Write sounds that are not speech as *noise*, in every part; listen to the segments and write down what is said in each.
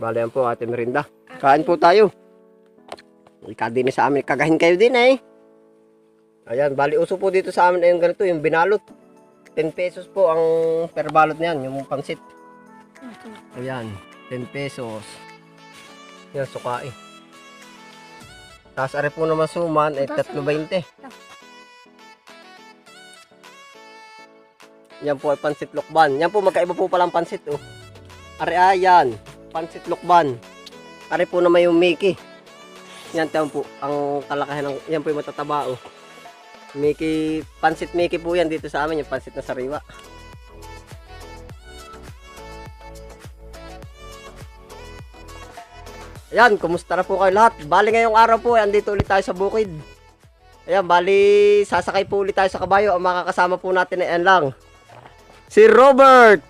Bale yan po ate merinda. Kain po tayo. Ika din sa amin. Kagahin kayo din eh. Ayan, bali uso po dito sa amin ay yung ganito, yung binalot. 10 pesos po ang per balot niyan, yung pangsit. Ayan, 10 pesos. Yan, suka eh. Tapos are po naman suman ay 3.20. Yan po ay pansit lukban. Yan po magkaiba po palang pansit oh. Are ayan, pansit lukban. Are po naman yung Mickey. Yan tayo po ang kalakahan ng yan po yung matataba oh. Mickey, pansit Mickey po yan dito sa amin yung pansit na sariwa. Ayan, kumusta na po kayo lahat? Bali ngayong araw po, andito ulit tayo sa bukid. Ayan, bali sasakay po ulit tayo sa kabayo. Ang makakasama po natin ay lang. Si Robert!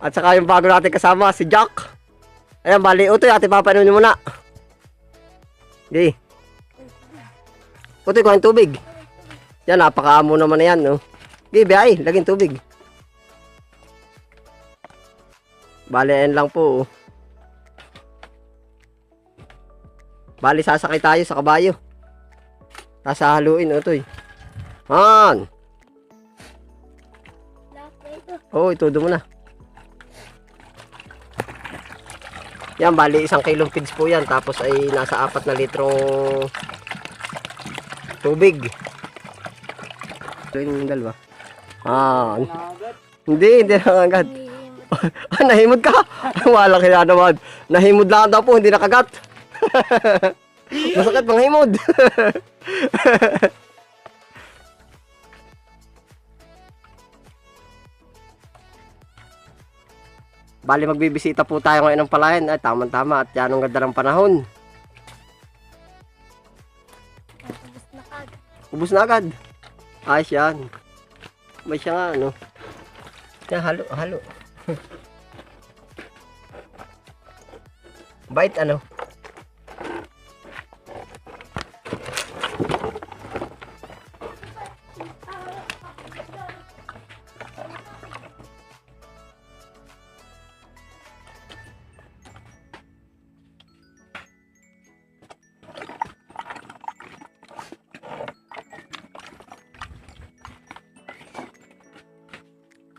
At saka yung bago natin kasama, si Jack. Ayan, bali, utoy, ate papanunin muna. Di. Utoy, kuhain tubig. Yan, napakaamo naman na yan, no? Di, biyay, laging tubig. Bali, ayan lang po, oh. Bali, sasakay tayo sa kabayo. Tapos haluin, utoy. Han! Oo, oh, itudo mo na. Yan, bali isang kilong feeds po yan. Tapos ay nasa apat na litrong tubig. Ito yung dalawa. Ah, hindi, hindi na agad. ah, nahimod ka? Wala kaya naman. Nahimod lang daw po, hindi nakagat. *laughs* Masakit pang himod. *laughs* Bali magbibisita po tayo ngayon ng palayan. Ay, tama-tama at yan ang ganda ng panahon. Ubus na agad. Ayos yan. May siya nga, ano. Yan, halo, halo. *laughs* Bait, ano.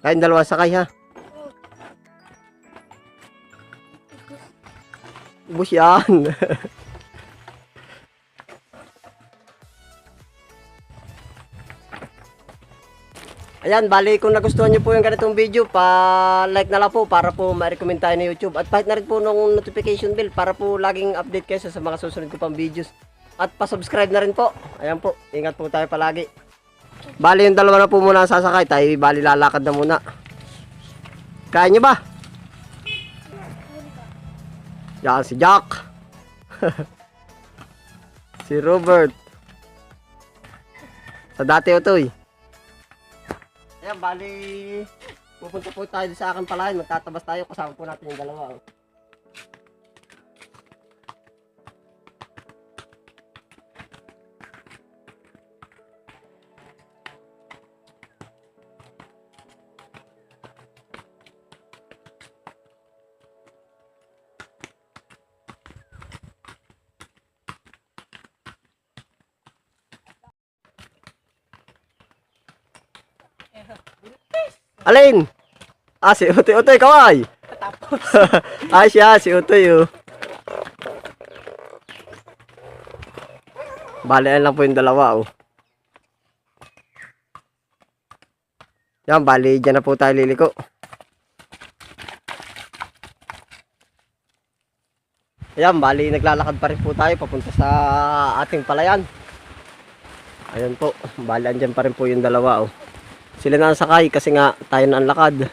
Kayong dalawa sakay, ha? Ubus yan. *laughs* Ayan, bali kung nagustuhan nyo po yung ganitong video, pa-like na lang po para po ma-recommend tayo ni YouTube. At pahit na rin po ng notification bell para po laging update kayo sa mga susunod ko pang videos. At pa-subscribe na rin po. Ayan po, ingat po tayo palagi. Bali yung dalawa na po muna sasakay, tayo bali lalakad na muna. Kaya nyo ba? Yan si Jack. *laughs* si Robert. Sa dati ito eh. Ayan, bali, pupunta po tayo sa akin palayan. Magtatabas tayo, kasama po natin yung dalawa. oh. *laughs* Alin? Ah, si Utoy. Utoy, kaway. *laughs* ah, siya, si Utoy, oh. Yan lang po yung dalawa, oh. Yan, bali, dyan na po tayo liliko. Ayan, bali, naglalakad pa rin po tayo papunta sa ating palayan. Ayan po, bali, andyan pa rin po yung dalawa, oh. Sila na ang sakay kasi nga tayo na ang lakad.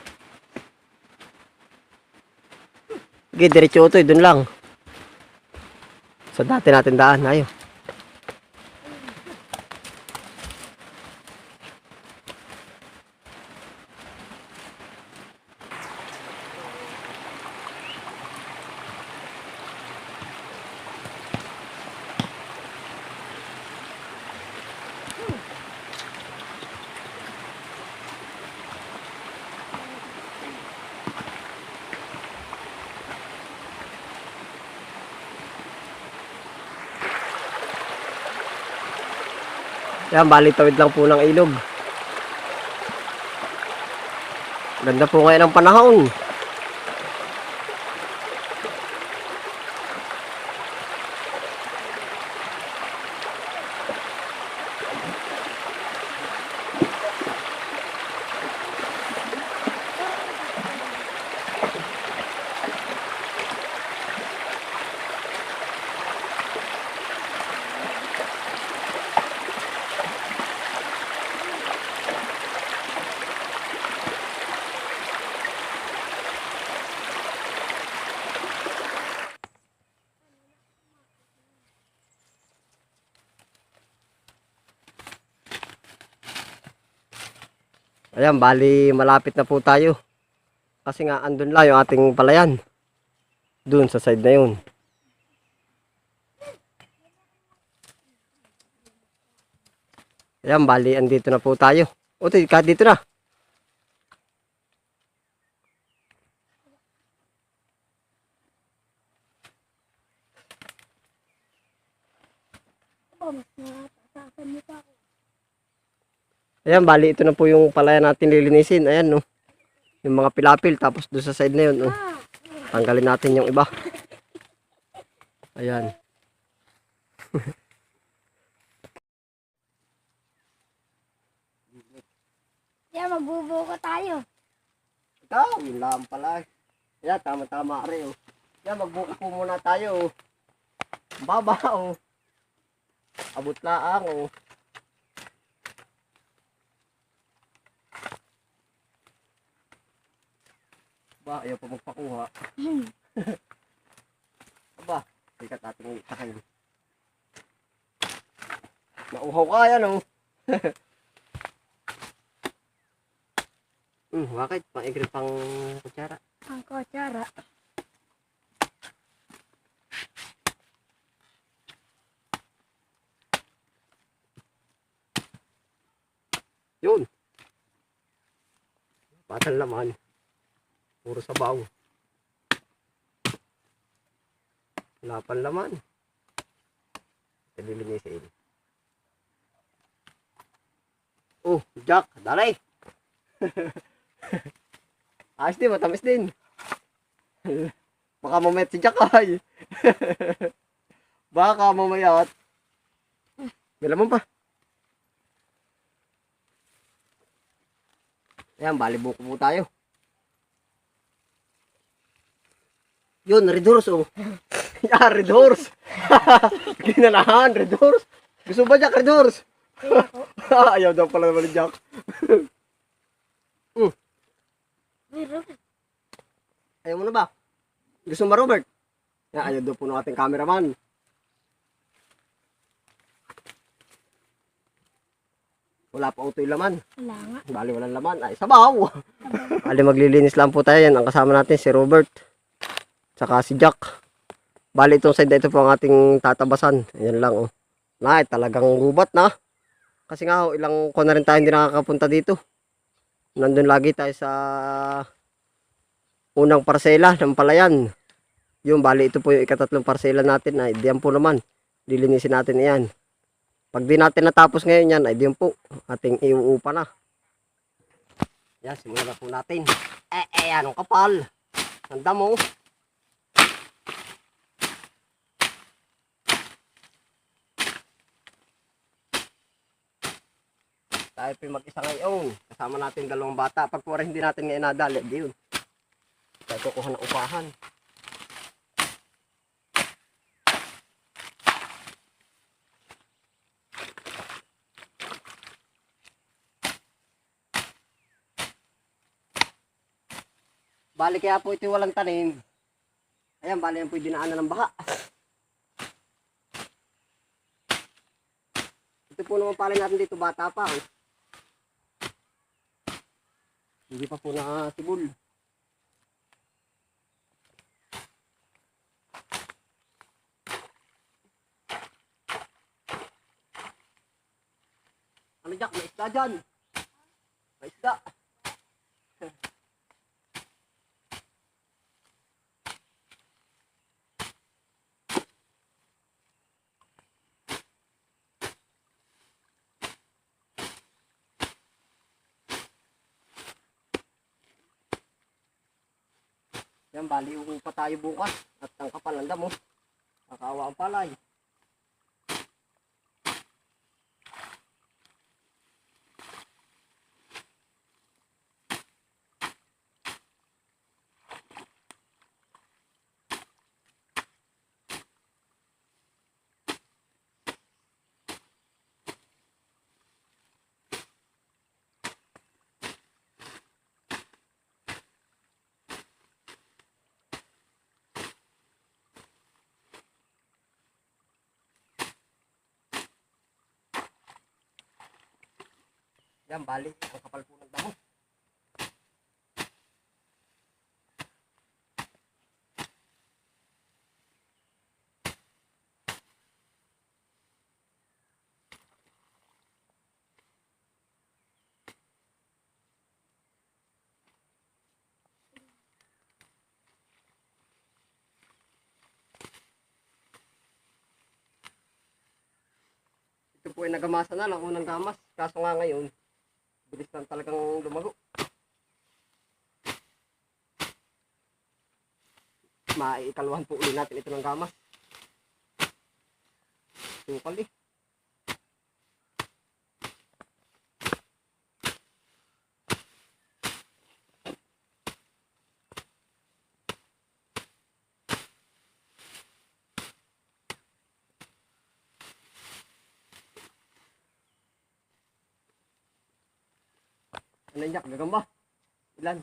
Okay, diretso ito, dun lang. Sa dati natin daan, ayo. Yan, bali tawid lang po ng ilog. Ganda po ngayon ang panahon. Ayan, bali malapit na po tayo. Kasi nga andun lang yung ating palayan. Doon sa side na yun. Ayan, bali andito na po tayo. O, ka dito na. Ayan, bali ito na po yung palayan natin lilinisin. Ayan, no. Yung mga pilapil, tapos doon sa side na yun, no. Tanggalin natin yung iba. Ayan. Yeah, magbubuko tayo. Ikaw, yun lang pala. Ayan, tama-tama rin, oh. Ayan, magbuko po muna tayo, oh. Baba, oh. Abot laang, oh. Ba, ayaw pa magpakuha. *laughs* Aba, sikat ating takayin. Nauhaw ka yan, oh. *laughs* Hmm, bakit? Pang-igri pang kutsara. Ang kutsara. Yun. Batang laman. Puro sabaw. Wala pang laman. Nililinisin. Oh, Jack, dalay. *laughs* Ayos din, matamis din. Baka mamaya si Jack ay. *laughs* Baka mamaya at may laman pa. Ayan, balibuko po tayo. Yun, red horse oh. yeah, *laughs* red horse. *laughs* Ginanahan, red horse. Gusto ba Jack, red horse? *laughs* Ayaw daw pala naman ni Jack. Pero, Ayaw mo na ba? Gusto mo ba, Robert? Yeah, ayaw daw po ng ating cameraman. Wala pa utoy laman. wala nga. Bali walang laman. Ay, sabaw! Bali maglilinis lang po tayo yan. Ang kasama natin si Robert. Tsaka si Jack. Bali itong side na ito po ang ating tatabasan. Ayan lang oh. Na, talagang gubat na. Kasi nga ho, ilang ko na rin tayo hindi nakakapunta dito. Nandun lagi tayo sa unang parsela ng palayan. Yung bali ito po yung ikatatlong parsela natin. Ay, diyan po naman. Lilinisin natin yan. Pag di natin natapos ngayon yan, ay diyan po. Ating iuupa na. Yan, simulan po natin. Eh, eh, anong kapal? Tanda mo. Tayo yung mag-isa ngayon. Kasama natin dalawang bata. Pag rin hindi natin ngayon nadali, di yun. Tayo kukuha ng upahan. Bali kaya po ito walang tanim. Ayan, bali yan po dinaanan ng baha. Ito po naman pala natin dito bata pa. Oh. Hindi pa po nakatibol. Ano Jack, may isda dyan. May isda. Bali yung pa tayo bukas. At ang kapal ang damo. Kakawa ang palay. Yan, bali. Ang kapal po ng damo. Ito po ay nagamasa na lang unang gamas. Kaso nga ngayon, bilis lang talagang lumago. Maikalwahan po uli natin ito ng gamas. Sukal eh. Ano jack? Gagamba? Ilan?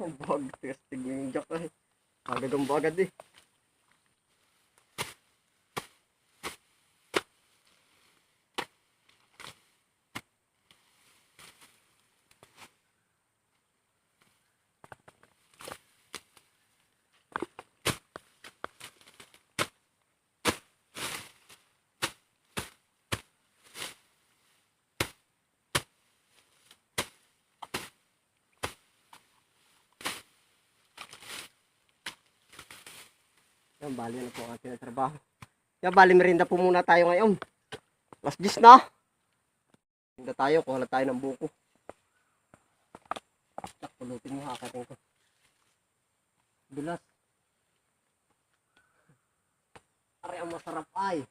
Bag, testig yung jack eh. Magagamba agad eh. Yan, bali na po ang ating trabaho. Yan, bali merinda po muna tayo ngayon. Mas 10 na. Merinda tayo, kuha tayo ng buko. Tsak, pulutin mo hakatin ko. Bilas. Ari ang masarap ay.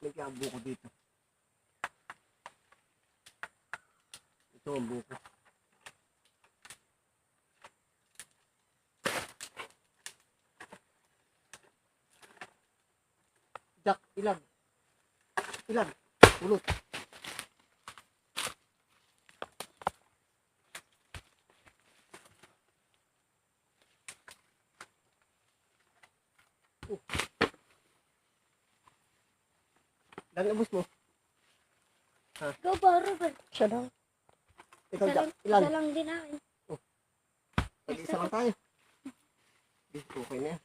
Lagyan ang buko dito. Ito ang buko. Jack, ilan? Ilan? Ulot. Oh. Ilan ubus mo? Go ba, Robert? Siya lang. Ikaw, Jack, ilan? isa lang din akin. Mag-isa lang tayo. Okay na yan.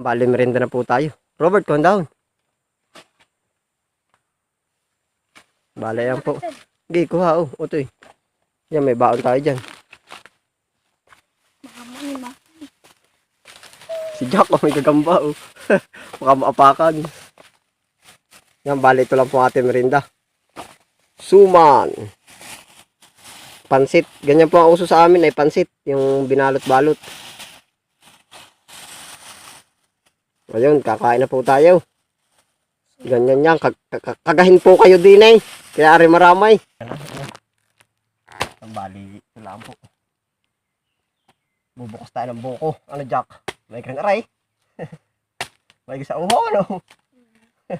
Bali, merinda na po tayo. Robert, calm down. Bale, yan po. Sige, kuha oh. Utoy. Yan, may baon tayo dyan. Si Jack, oh, may gagamba oh. *laughs* Baka maapakan. Yan, bali, ito lang po ating merinda. Suman. Pansit. Ganyan po ang uso sa amin ay pansit. Yung binalot-balot. Ayun, kakain na po tayo. Ganyan yan. Kag kag- kagahin po kayo din eh. Kaya ari maramay. Bali, lang po. Bubukas tayo ng buko. Ano, Jack? May kang aray. *laughs* May sa uho, ano? *laughs*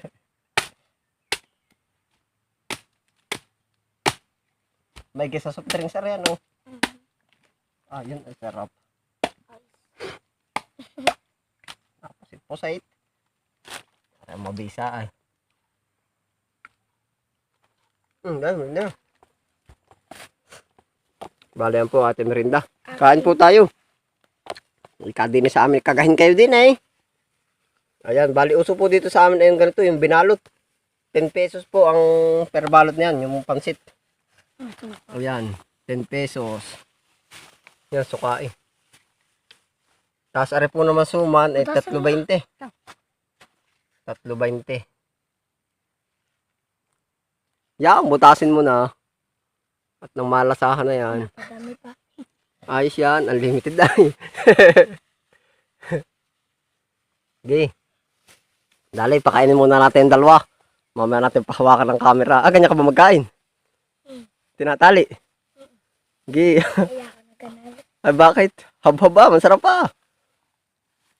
May sa soft drinks ari, ano? Ah, yun, sarap. It. Para mabisa ay. Hmm, dahil na. Bale yan po ating merinda. Kain po tayo. Ika din sa amin. Kagahin kayo din eh. Ayan, bali uso po dito sa amin ay yung ganito, yung binalot. 10 pesos po ang per balot niyan, yung pansit. O yan, 10 pesos. Yan, suka eh. Tapos are po naman suman, eh, Butasan 3.20. 3.20. Yan, butasin mo na. At nang malasahan na yan. Madami pa. Ayos yan. Unlimited na. *laughs* Sige. Dali, pakainin muna natin yung dalawa. Mamaya natin pahawakan ng camera. Ah, ganyan ka ba magkain? Mm. Tinatali. Nagkanal. *laughs* Ay, bakit? Hab-haba, masarap pa.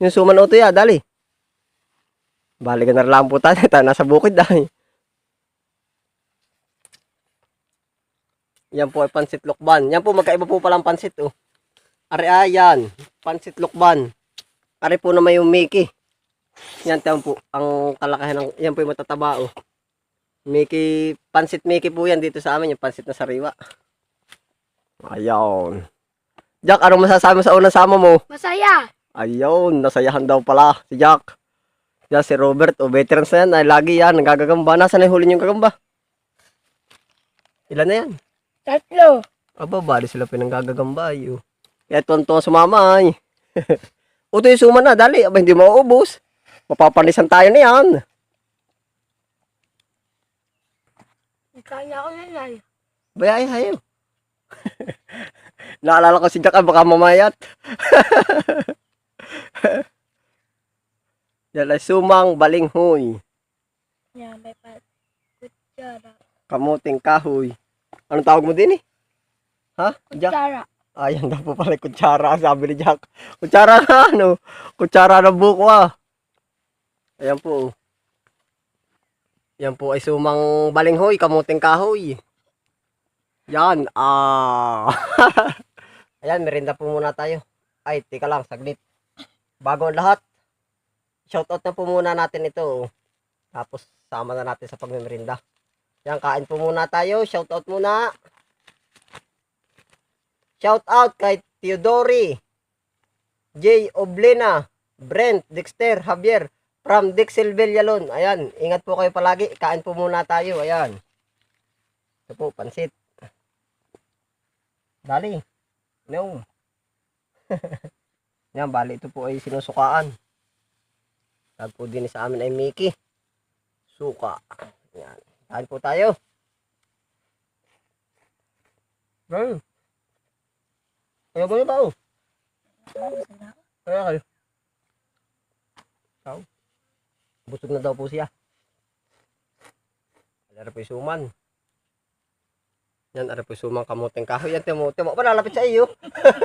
Yung suman uto ya, dali. Balikan na lang po tayo. *laughs* Tayo nasa bukid dahil. Yan po ay pansit lukban. Yan po, magkaiba po palang pansit, oh. Ari, ayan. Pansit lukban. Ari po na may yung Mickey. Yan, tayo po. Ang kalakahan ng, yan po yung matataba, oh. Mickey, pansit Mickey po yan dito sa amin, yung pansit na sariwa. Ayaw. Jack, anong masasabi mo sa unang sama mo? Masaya! Ayun, nasayahan daw pala si Jack. Yan si Robert, o veterans na yan, ay lagi yan, nagagagamba. Nasaan na yung huli niyong kagamba? Ilan na yan? Tatlo! Aba, bali sila pinanggagagamba. Ayo. Kaya tuwan-tuwan sumama ay. *laughs* Uto yung suma na, dali. Aba, hindi mauubos. Mapapanisan tayo na yan. Nagkain ako na yan. Bayay, hayo. *laughs* Naalala ko si Jack, ah, baka mamayat. *laughs* *laughs* yan ay sumang balinghoy. Yan, may pa. Kutsara. Kamuting kahoy. Anong tawag mo din eh? Ha? Jack? Kutsara. Ayan daw po pala, kutsara, sabi ni Jack. Kutsara nga, ano? Kutsara ng buko ah. Ayan po. Yan po ay sumang balinghoy, kamuting kahoy. Yan, ah. *laughs* Ayan, merinda po muna tayo. Ay, tika lang, saglit. Bago ang lahat, shoutout na po muna natin ito. Tapos, sama na natin sa pagmimerinda. Yan, kain po muna tayo. Shoutout muna. Shout out kay Theodori, J. Oblina, Brent, Dexter, Javier, from Dixel Villalon. Ayan, ingat po kayo palagi. Kain po muna tayo. Ayan. Ito po, pansit. Dali. No. *laughs* Yan, bali ito po ay sinusukaan. Tag po din sa amin ay Mickey. Suka. Yan. Kain po tayo. Yan. Kaya mo ba oh? Kaya kayo. Ikaw? Busog na daw po siya. Alara po yung suman. Yan, ara po yung suman kamuteng kahoy. Yan, timo, timo, palalapit sa iyo.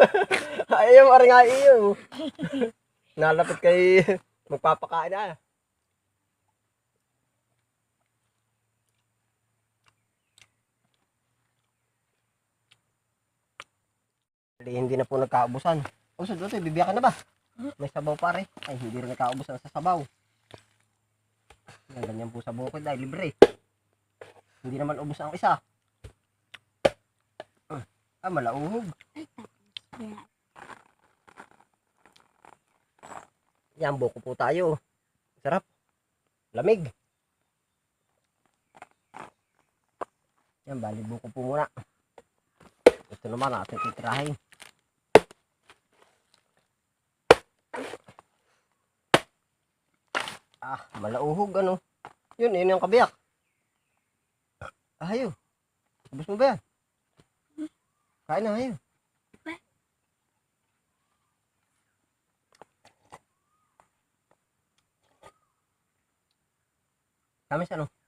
*laughs* Ayaw mo, nga iyo. Nalapit kay magpapakain na. Hindi, hindi na po nagkaubusan. O, sa doon, bibiyakan na ba? May sabaw pare. Ay, hindi rin nagkaubusan sa sabaw. Yan, ganyan po sa bukid ay libre. Hindi naman ubos ang isa. Ah, Ah, malauhog. Yan, buko po tayo. Sarap. Lamig. Yan, bali buko po muna. Ito naman ating titirahin. Ah, malauhog ano. Yun, yun yung kabiyak. Ah, hayo. Ubus mo ba yan? Kain na, hayo. Kamis ano?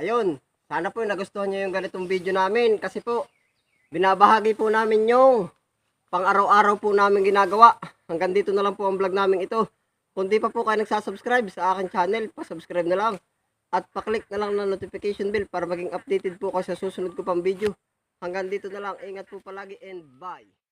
Ayun, Sana po nagustuhan nyo yung ganitong video namin kasi po binabahagi po namin yung pang araw-araw po namin ginagawa. Hanggang dito na lang po ang vlog namin ito. Kung di pa po kayo nagsasubscribe sa akin channel, pa-subscribe na lang. At pa-click na lang ng notification bell para maging updated po kayo sa susunod ko pang video. Hanggang dito na lang. Ingat po palagi and bye.